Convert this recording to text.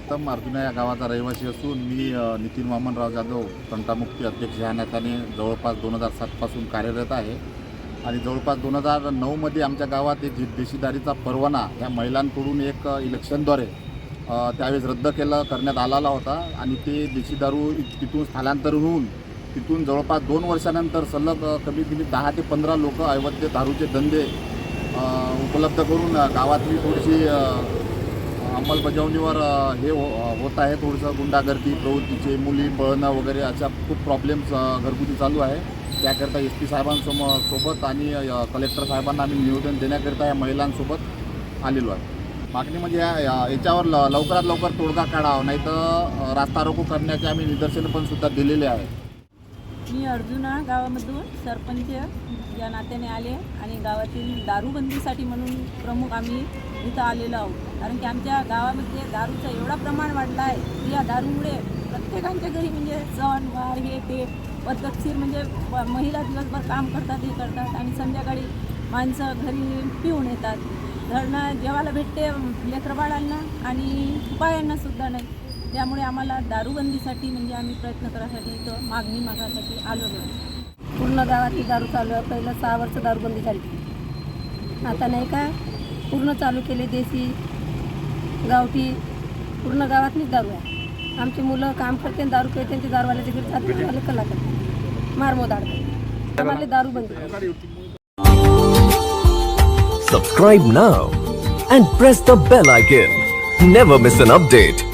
प्रथम अर्जुना या गावाचा रहिवासी असून मी नितीन वामनराव जाधव तंटामुक्ती अध्यक्ष ह्या नात्याने जवळपास दोन हजार सातपासून कार्यरत आहे. आणि जवळपास दोन हजार नऊमध्ये आमच्या गावात एक देशीदारीचा परवाना ह्या महिलांकडून एक इलेक्शनद्वारे त्यावेळेस रद्द केलं करण्यात आलेला होता. आणि ते देशी दारू तिथून स्थलांतर होऊन तिथून जवळपास दोन वर्षानंतर सलग कमीत कमी दहा ते पंधरा लोक अवैध दारूचे धंदे उपलब्ध करून गावातली थोडीशी अंमलबजावणीवर हे हो- होत आहे. थोडंसं गुंडागर्दी प्रवृत्तीचे मुली पळणं वगैरे अशा खूप प्रॉब्लेम्स घरगुती चालू आहे. त्याकरता एस पी साहेबांसमो सोबत आणि कलेक्टर साहेबांना आम्ही निवेदन देण्याकरिता या महिलांसोबत आलेलो आहे. मागणी म्हणजे या- याच्यावर ल लवकरात लवकर तोडगा काढावा. नाही तर रास्ता रोको करण्याचे आम्ही निदर्शनं पण सुद्धा दिलेले आहे अर्जुना गावामधून सरपंच या नात्याने आले आणि गावातील दारूबंदीसाठी म्हणून प्रमुख आम्ही इथं आलेलो आहोत. कारण की आमच्या गावामध्ये दारूचं एवढा प्रमाण वाढलं आहे की या दारूमुळे प्रत्येकांच्या घरी म्हणजे सण वार हे ते पद्धतशीर म्हणजे महिला दिवसभर काम करतात हे करतात आणि संध्याकाळी माणसं घरी पिऊन येतात. धरणं जेवायला भेटते लेकरबाळांना आणि बायांना सुद्धा नाही. त्यामुळे आम्हाला दारूबंदीसाठी म्हणजे आम्ही प्रयत्न करायसाठी इथं मागणी मागासाठी आलो पूर्ण गावातली दारू चालू आहे. पहिलं सहा वर्ष दारूबंदी झाली. आता नाही का? पूर्ण चालू केले देशी गावठी. पूर्ण गावातलीच दारू आहे. आमची मुलं काम करते दारू पेते ते दारूवाल्याच्या घरी जाते आम्हाला कला करते मारमोद आडते. आम्हाला दारूबंदी Subscribe now and press the bell icon. Never miss an update.